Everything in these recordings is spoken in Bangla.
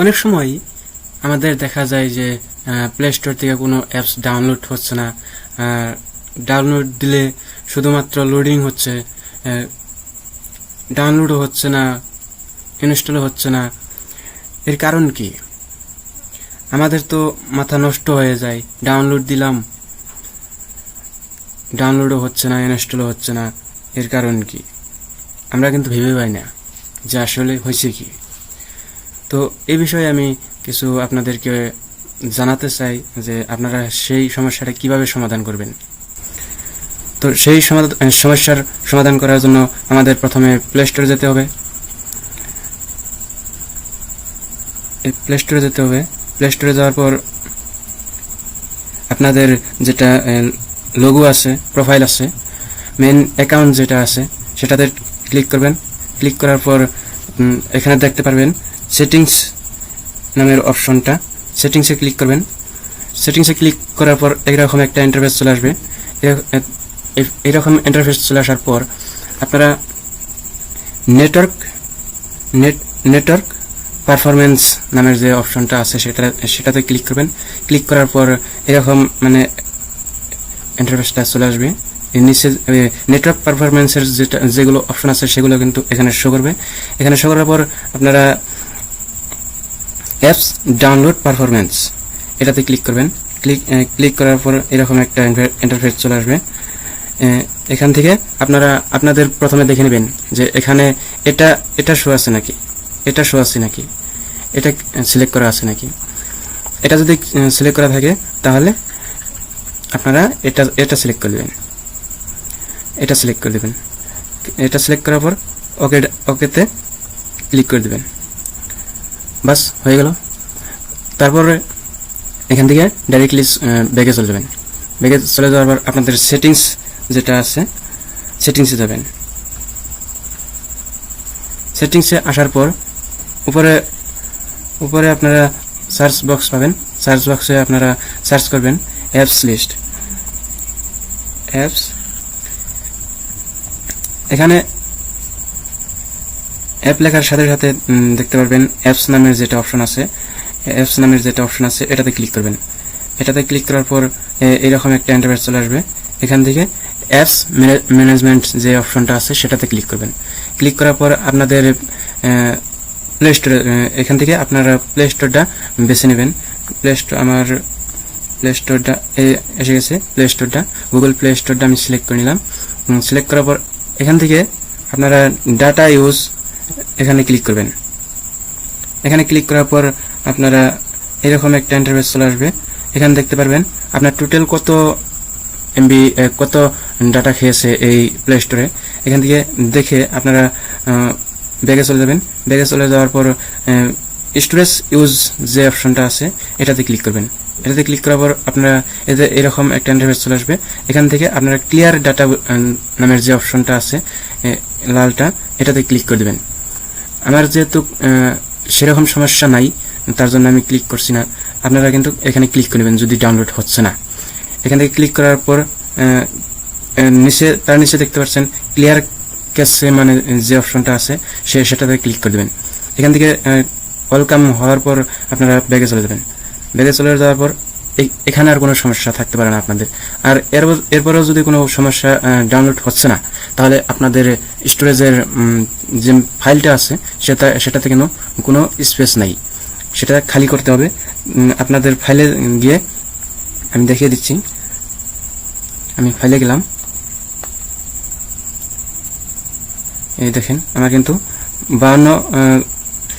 অনেক সময় আমাদের দেখা যায় যে প্লে স্টোর থেকে কোনো অ্যাপস ডাউনলোড হচ্ছে না। ডাউনলোড দিলে শুধুমাত্র লোডিং হচ্ছে ডাউনলোডও হচ্ছে না ইনস্টলও হচ্ছে না। এর কারণ কি? আমাদের তো মাথা নষ্ট হয়ে যায় ডাউনলোড দিলাম ডাউনলোডও হচ্ছে না ইনস্টলও হচ্ছে না। এর কারণ কি? আমরা কিন্তু ভেবে পাই না যে আসলে হয়েছে কি। তো এই বিষয়ে আমি কিছু আপনাদেরকে জানাতে চাই যে আপনারা সেই সমস্যাটা কীভাবে সমাধান করবেন। তো সেই সমস্যার সমাধান করার জন্য আমাদের প্রথমে প্লে স্টোরে যেতে হবে। প্লে স্টোরে যেতে হবে। প্লে স্টোরে যাওয়ার পর আপনাদের যেটা লোগো আছে প্রোফাইল আছে মেন অ্যাকাউন্ট যেটা আছে, সেটাতে ক্লিক করবেন। ক্লিক করার পর এখানে দেখতে পারবেন সেটিংস নামের অপশনটা সেটিংসে ক্লিক করবেন। সেটিংসে ক্লিক করার পর এরকম একটা ইন্টারফেস চলে আসবে। এরকম ইন্টারফেস চলে আসার পর আপনারা নেটওয়ার্ক নেট নেটওয়ার্ক পারফরমেন্স নামের যে অপশনটা আছে সেটা, সেটাতে ক্লিক করবেন। ক্লিক করার পর এরকম মানে ইন্টারফেসটা চলে আসবে। নিচে নেটওয়ার্ক পারফরমেন্সের যেটা, যেগুলো অপশন আছে সেগুলো কিন্তু এখানে শো করবে। এখানে শো করার পর আপনারা অ্যাপস ডাউনলোড পারফরমেন্স এটাতে ক্লিক করবেন। ক্লিক ক্লিক করার পর এরকম একটা ইন্টারফেস চলে আসবে। এখান থেকে আপনারা, আপনাদের প্রথমে দেখে নেবেন যে এখানে এটা এটা শো আছে নাকি? এটা শো আছে নাকি? এটা সিলেক্ট করা আছে নাকি? এটা যদি সিলেক্ট করা থাকে, তাহলে আপনারা এটা এটা সিলেক্ট করে দেবেন। এটা সিলেক্ট করে দেবেন। এটা সিলেক্ট করার পর ওকে ওকেতে ক্লিক করে দেবেন। বাস, হয়ে গেল। তারপরে এখান থেকে ডাইরেক্টলি ব্যাগে চলে যাবেন। ব্যাগে চলে যাওয়ার পর আপনাদের সেটিংস যেটা আছে সেটিংসে যাবেন। সেটিংসে আসার পর উপরে উপরে আপনারা সার্চ বক্স পাবেন। সার্চ বক্সে আপনারা সার্চ করবেন অ্যাপস লিস্ট অ্যাপস এখানে অ্যাপ লেখার সাথে সাথে দেখতে পারবেন অ্যাপস নামের যেটা অপশন আছে অ্যাপস নামের যেটা অপশন আছে, এটাতে ক্লিক করবেন। এটাতে ক্লিক করার পর এরকম একটা ইন্টারফেস চলে আসবে। এখান থেকে অ্যাপস ম্যানেজমেন্ট যে অপশনটা আছে, সেটাতে ক্লিক করবেন। ক্লিক করার পর আপনাদের প্লে স্টোরে এখান থেকে আপনারা প্লে স্টোরটা বেছে নেবেন। প্লে স্টোর আমার প্লে স্টোরটা এসে গেছে। প্লে স্টোরটা গুগল প্লে স্টোরটা আমি সিলেক্ট করে নিলাম। সিলেক্ট করার পর এখান থেকে আপনারা ডাটা ইউজ এখানে ক্লিক করবেন। এখানে ক্লিক করার পর আপনারা এরকম একটা ইন্টারফেস চলে আসবে। এখানে দেখতে পারবেন আপনার টোটাল কত এমবি কত ডাটা খেয়েছে এই প্লে স্টোরে এখান থেকে দেখে আপনারা ব্যাগে চলে যাবেন। ব্যাগে চলে যাওয়ার পর স্টোরেজ ইউজ যে অপশনটা আছে, এটাতে ক্লিক করবেন। এটাতে ক্লিক করার পর আপনারা এতে এরকম একটা ইন্টারফেস চলে আসবে। এখান থেকে আপনারা ক্লিয়ার ডাটা নামের যে অপশনটা আছে লালটা, এটাতে ক্লিক করে দেবেন। আমার যেহেতু সেরকম সমস্যা নাই, তার জন্য আমি ক্লিক করছি না। আপনারা কিন্তু এখানে ক্লিক করে নেবেন যদি ডাউনলোড হচ্ছে না। এখান থেকে ক্লিক করার পর নিচে, তার নিচে দেখতে পাচ্ছেন ক্লিয়ার ক্যাশে মানে যে অপশনটা আছে, সে, সেটাতে ক্লিক করে দেবেন। এখান থেকে ওয়েলকাম হওয়ার পর আপনারা ব্যাগে চলে যাবেন। ব্যাগে চলে যাওয়ার পর এখানে আর কোনো সমস্যা থাকতে পারে না আপনাদের। আর এর এরপরেও যদি কোনো সমস্যা ডাউনলোড হচ্ছে না, তাহলে আপনাদের স্টোরেজের যে ফাইলটা আছে, সেটা, সেটাতে কিন্তু কোনো স্পেস নাই। সেটা খালি করতে হবে। আপনাদের ফাইলে গিয়ে আমি দেখিয়ে দিচ্ছি। আমি ফাইলে গেলাম। এই দেখেন, আমার কিন্তু বাহান্ন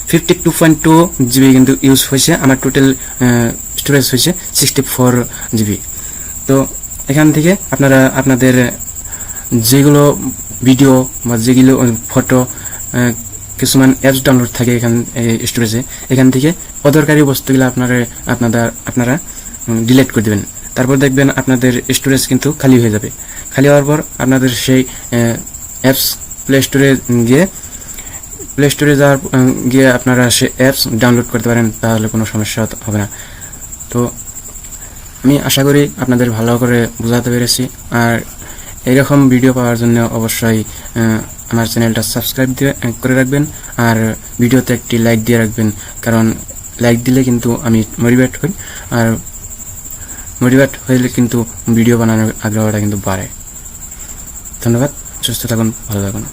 fifty two point two GB কিন্তু ইউজ হয়েছে। আমার টোটাল স্টোরেজ হয়েছে সিক্সটি ফোর জিবি তো এখান থেকে আপনারা আপনাদের যেগুলো ভিডিও বা যেগুলো ফটো কিছুমান অ্যাপস ডাউনলোড থাকে এখান স্টোরেজে এখান থেকে অদরকারি বস্তুগুলো আপনারা আপনারা আপনারা ডিলিট করে দেবেন। তারপর দেখবেন আপনাদের স্টোরেজ কিন্তু খালি হয়ে যাবে। খালি হওয়ার পর আপনাদের সেই অ্যাপস প্লে স্টোরে গিয়ে প্লে স্টোরে যাওয়ার গিয়ে আপনারা সে অ্যাপস ডাউনলোড করতে পারেন, তাহলে কোনো সমস্যা হবে না। তো আমি আশা করি আপনাদের ভালো করে বোঝাতে পেরেছি। আর এইরকম ভিডিও পাওয়ার জন্য অবশ্যই আমার চ্যানেলটা সাবস্ক্রাইব দিয়ে করে রাখবেন। আর ভিডিওতে একটি লাইক দিয়ে রাখবেন, কারণ লাইক দিলে কিন্তু আমি মোটিভেট হই। আর মোটিভেট হইলে কিন্তু ভিডিও বানানোর আগ্রহটা কিন্তু বাড়ে। ধন্যবাদ, সুস্থ থাকুন, ভালো থাকুন।